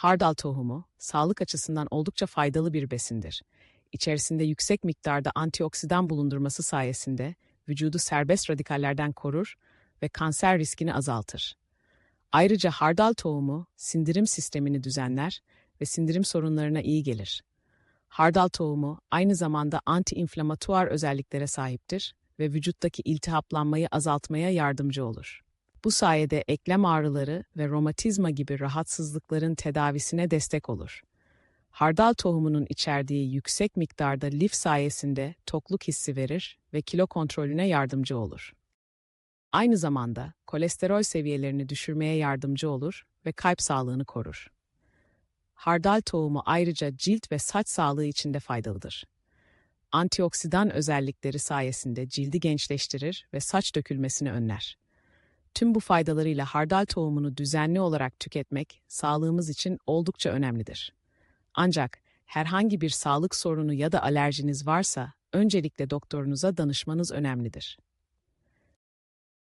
Hardal tohumu, sağlık açısından oldukça faydalı bir besindir. İçerisinde yüksek miktarda antioksidan bulundurması sayesinde vücudu serbest radikallerden korur ve kanser riskini azaltır. Ayrıca hardal tohumu sindirim sistemini düzenler ve sindirim sorunlarına iyi gelir. Hardal tohumu aynı zamanda anti-inflamatuar özelliklere sahiptir ve vücuttaki iltihaplanmayı azaltmaya yardımcı olur. Bu sayede eklem ağrıları ve romatizma gibi rahatsızlıkların tedavisine destek olur. Hardal tohumunun içerdiği yüksek miktarda lif sayesinde tokluk hissi verir ve kilo kontrolüne yardımcı olur. Aynı zamanda kolesterol seviyelerini düşürmeye yardımcı olur ve kalp sağlığını korur. Hardal tohumu ayrıca cilt ve saç sağlığı için de faydalıdır. Antioksidan özellikleri sayesinde cildi gençleştirir ve saç dökülmesini önler. Tüm bu faydalarıyla hardal tohumunu düzenli olarak tüketmek sağlığımız için oldukça önemlidir. Ancak herhangi bir sağlık sorunu ya da alerjiniz varsa öncelikle doktorunuza danışmanız önemlidir.